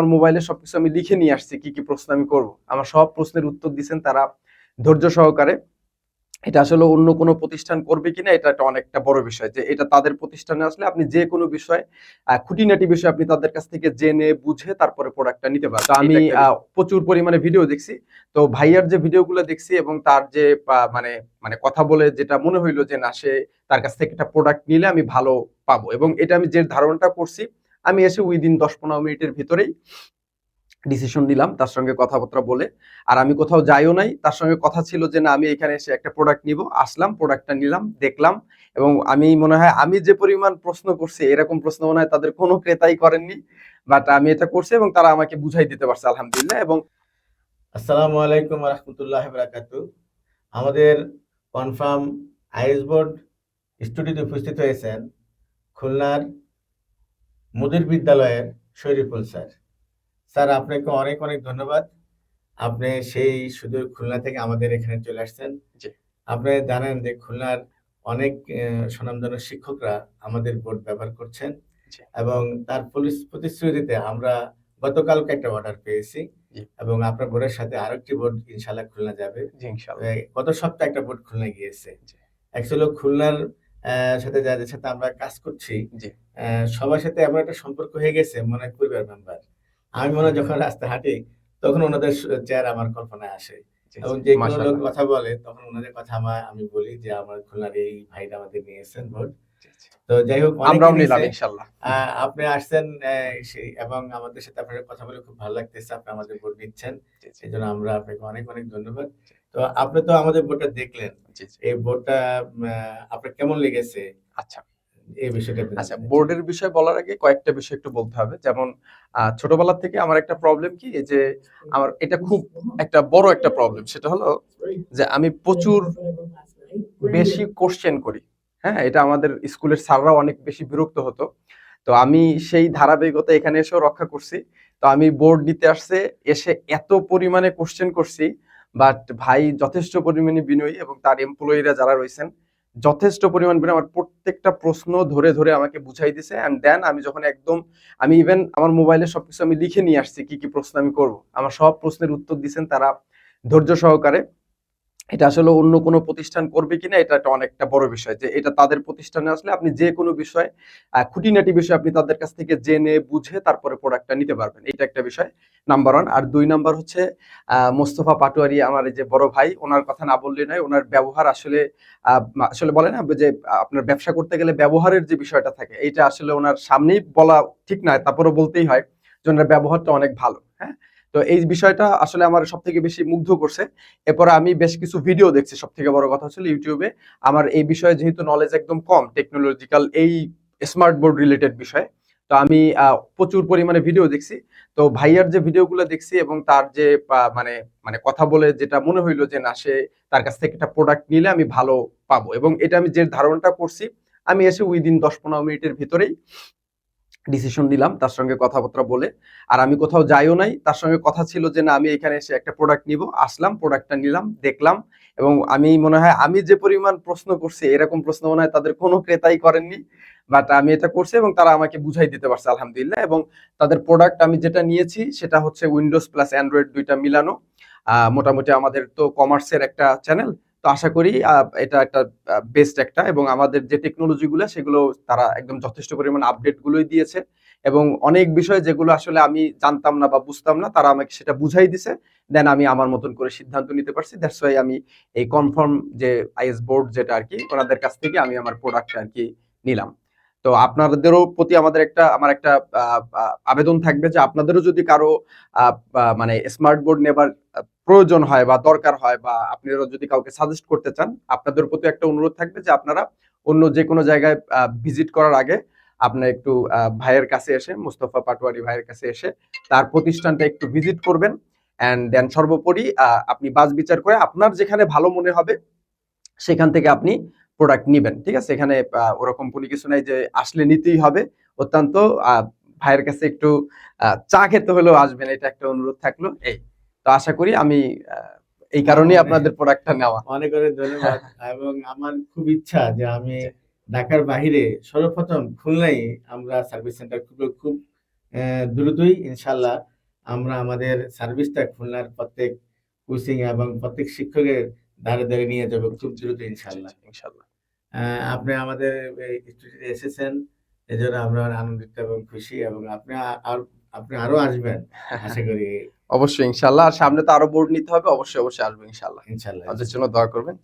আমার মোবাইলে সবকিছু আমি লিখে নিয়ে আসছি কি কি প্রশ্ন আমি করব। আমার সব প্রশ্নের উত্তর দিচ্ছেন তারা ধৈর্য সহকারে। এটা আসলে অন্য কোনো প্রতিষ্ঠান করবে কিনা এটা একটা অনেকটা বড় বিষয় যে এটা তাদের প্রতিষ্ঠানে আসলে আপনি যে কোনো বিষয় খুঁটিনাটি বিষয় আপনি তাদের কাছ থেকে জেনে বুঝে তারপরে প্রোডাক্টটা নিতে পারবেন। তো আমি প্রচুর পরিমাণে ভিডিও দেখছি। তো ভাইয়ার যে ভিডিওগুলো দেখছি এবং তার যে মানে মানে কথা বলে যেটা মনে হইল যে না সে তার কাছ থেকে একটা প্রোডাক্ট নিলে আমি ভালো পাবো। এবং এটা আমি যে ধারণাটা করছি আমি এসে উইদিন দশ পনেরো মিনিটের ভিতরেই ডিসিশন নিলাম, তার সঙ্গে কথাবার্তা বলে। আর আমি কোথাও যাইও নাই, তার সঙ্গে কথা ছিল যে, না, আমি এখানে এসে একটা প্রোডাক্ট নিব। আসলাম প্রোডাক্টটা নিলাম, দেখলাম এবং আমি মনে হয়, আমি যে পরিমাণ প্রশ্ন করছি, এরকম প্রশ্ন মনে হয় তাদের কোনো ক্রেতাই করেননি বাট আমি এটা করছি এবং তারা আমাকে বুঝাই দিতে পারছে, আলহামদুলিল্লাহ, এবং আসসালামু আলাইকুম রহমতুল্লাহ বারাকাতু আমাদের কনফার্ম আইএস বোর্ড স্টুডিওতে উপস্থিত হয়েছেন খুলনার মুদির বিদ্যালয়ের শরীফুল স্যার। স্যার আপনাকে অনেক অনেক ধন্যবাদ। আপনি সেই সুদূর খুলনা থেকে আমাদের এখানে চলে আসছেন। আপনি জানেন যে খুলনার অনেক আহ, স্বনামধন্য শিক্ষকরা আমাদের বোর্ড ব্যবহার করছেন এবং তার পুলিশ প্রতিশ্রুতিতে আমরা গতকালকে একটা অর্ডার পেয়েছি এবং আপনার বোর্ডের সাথে আরেকটি বোর্ড ইনশাল্লাহ খুলনা যাবে। গত সপ্তাহে একটা বোর্ড খুলনা গিয়েছে। অ্যাকচুয়ালি খুলনার সাথে যাদের সাথে আমরা কাজ করছি সবার সাথে এমন একটা সম্পর্ক হয়ে গেছে মনে হয় পরিবার মেম্বার আমি মনে হয় যখন রাস্তা হাঁটি তখন ওনাদের চেয়ার আমার কল্পনায় আসে। এবং যে কোনো লোক কথা বলে তখন ওনাদের কথা আমার আমি বলি যে আমার খুলনার এই ভাইটা আমাদের নিয়েছেন ভোট। তো যাই হোক আমরাও নিলাম নিয়েছে। ইনশাল্লাহ আপনি আসছেন এবং আমাদের সাথে আপনার কথা বলে খুব ভালো লাগতেছে আপনি আমাদের ভোট নিচ্ছেন জি, সেই জন্য আমরা আপনাকে অনেক অনেক ধন্যবাদ। তো আপনি তো আমাদের ভোটটা দেখলেন। এই আহ, আপনার কেমন লেগেছে? আচ্ছা। এই বিষয়টা আচ্ছা বোর্ডের বিষয় বলার আগে কয়েকটা বিষয় একটু বলতে হবে। যেমন ছোটবেলা থেকে আমার একটা প্রবলেম কি যে আমার এটা খুব একটা বড় একটা প্রবলেম সেটা হলো যে আমি প্রচুর বেশি কোশ্চেন করি। হ্যাঁ এটা আমাদের স্কুলের স্যাররাও অনেক বেশি বিরক্ত হতো। তো আমি সেই ধারাবাহিকতা এখানে এসেও রক্ষা করছি। তো আমি বোর্ড নিতে আসছে, এসে এত পরিমাণে কোশ্চেন করছি বাট ভাই যথেষ্ট পরিমাণে বিনয়ী এবং তার এমপ্লয়িরা যারা রয়েছেন, যথেষ্ট পরিমাণ বিনয়। আমার প্রত্যেকটা প্রশ্ন ধরে ধরে আমাকে বুঝাই দিছে অ্যান্ড দেন আমি যখন একদম, আমি ইভেন আমার মোবাইলে সবকিছু আমি লিখে নিয়ে আসছি, কি কি প্রশ্ন আমি করব। আমার সব প্রশ্নের উত্তর দিচ্ছেন তারা ধৈর্য সহকারে। এটা আসলে অন্য কোনো প্রতিষ্ঠান করবে কিনা, এটা একটা অনেকটা বড় বিষয় যে এটা তাদের প্রতিষ্ঠানে আসলে আপনি যে কোনো বিষয় খুঁটিনাটি বিষয় আপনি তাদের কাছ থেকে জেনে, বুঝে তারপরে প্রোডাক্টটা নিতে পারবেন। এটা একটা বিষয় নাম্বার ওয়ান আর দুই নাম্বার হচ্ছে মোস্তফা পাটোয়ারি আমার যে বড় ভাই, ওনার কথা না বললে নয়, ওনার ব্যবহার আসলে আসলে বলে না যে আপনার ব্যবসা করতে গেলে ব্যবহারের যে বিষয়টা থাকে এটা আসলে ওনার সামনেই বলা ঠিক নয় তারপরে বলতেই হয় যে ওনার ব্যবহারটা অনেক ভালো হ্যাঁ? তো এই বিষয়টা আসলে আমার সব থেকে বেশি মুগ্ধ করছে। এরপরে আমি বেশ কিছু ভিডিও দেখছি সব থেকে বড় কথা হচ্ছে ইউটিউবে আমার এই বিষয়ে যেহেতু নলেজ একদম কম টেকনোলজিক্যাল এই স্মার্ট বোর্ড রিলেটেড বিষয়ে। তো আমি প্রচুর পরিমাণে ভিডিও দেখছি। তো ভাইয়ার যে ভিডিওগুলো দেখছি এবং তার যে মানে মানে কথা বলে যেটা মনে হইল যে না, সে তার কাছ থেকে একটা প্রোডাক্ট নিলে আমি ভালো পাবো। এবং এটা আমি যে ধারণাটা করছি, আমি এসে উইদিন দশ পনেরো মিনিটের ভিতরেই ডিসিশন নিলাম, তার সঙ্গে কথাবার্তা বলে। আর আমি কোথাও যাইও নাই, তার সঙ্গে কথা ছিল যে, না, আমি এখানে এসে একটা প্রোডাক্ট নিব। আসলাম প্রোডাক্টটা নিলাম, দেখলাম। এবং আমি মনে হয়, আমি যে পরিমাণ প্রশ্ন করছি, এরকম প্রশ্ন মনে হয় তাদের কোনো ক্রেতাই করেননি। বাট আমি এটা করছি এবং তারা আমাকে বুঝাই দিতে পারছে, আলহামদুলিল্লাহ। এবং তাদের প্রোডাক্ট আমি যেটা নিয়েছি, সেটা হচ্ছে উইন্ডোজ প্লাস অ্যান্ড্রয়েড দুইটা মিলানো। মোটামুটি আমাদের তো কমার্সের একটা চ্যানেল তো আশা করি এটা একটা বেস্ট একটা এবং আমাদের যে টেকনোলজি গুলো, সেগুলো তারা একদম যথেষ্ট পরিমাণ আপডেট গুলোই দিয়েছে এবং অনেক বিষয় যেগুলো আসলে আমি জানতাম না বা বুঝতাম না, তারা আমাকে সেটা বুঝাই দিছে। দেন আমি আমার মতন করে সিদ্ধান্ত নিতে পারছি। দ্যাটস ওয়াই আমি এই কনফার্ম যে আইএস বোর্ড যেটা আর কি ওনাদের কাছ থেকে আমি আমার প্রোডাক্ট আর কি নিলাম। তো আপনাদেরও প্রতি আমাদের একটা, আমার একটা আবেদন থাকবে যে আপনাদেরও যদি কারও মানে স্মার্ট বোর্ড নেবার প্রয়োজন হয় বা দরকার হয় বা আপনারা যদি কাউকে সাজেস্ট করতে চান, আপনাদের প্রতি একটা অনুরোধ থাকবে যে আপনারা অন্য যে কোনো জায়গায় ভিজিট করার আগে আপনার একটু ভাইয়ের কাছে এসে, মুস্তফা পাটোয়ারি ভাইয়ের কাছে এসে তার প্রতিষ্ঠানটা একটু ভিজিট করবেন অ্যান্ড দেন সর্বোপরি আপনি বাজ বিচার করে আপনার যেখানে ভালো মনে হবে সেখান থেকে আপনি প্রোডাক্ট নিবেন, ঠিক আছে? এখানে ওরকম কোনো কিছু নাই যে আসলে নিতেই হবে, অত্যন্ত ভাইয়ের কাছে একটু চা খেতে হলেও আসবেন, এটা একটা অনুরোধ থাকল, এই। তো আশা করি আমি এই কারণেই আপনাদের প্রোডাক্টটা নেওয়া। অনেক অনেক ধন্যবাদ। এবং আমার খুব ইচ্ছা যে আমি ঢাকার বাহিরে সর্বপ্রথম খুলনায় আমরা সার্ভিস সেন্টার খুব খুব দ্রুতই ইনশাল্লাহ আমরা আমাদের সার্ভিসটা খুলনার প্রত্যেক কোচিং এবং প্রত্যেক শিক্ষকের ধারে ধারে নিয়ে যাব খুব দ্রুত ইনশাল্লাহ ইনশাল্লাহ আপনি আমাদের স্টুডিওতে এসেছেন এজন্য আমরা আনন্দিত এবং খুশি এবং আপনি আর আপনি আরও আসবেন আশা করি অবশ্যই ইনশাল্লাহ। আর সামনে তো আরও বোর্ড নিতে হবে অবশ্যই অবশ্যই আসব ইনশাল্লাহ। ইনশাল্লাহ আমাদের জন্য দোয়া করবেন।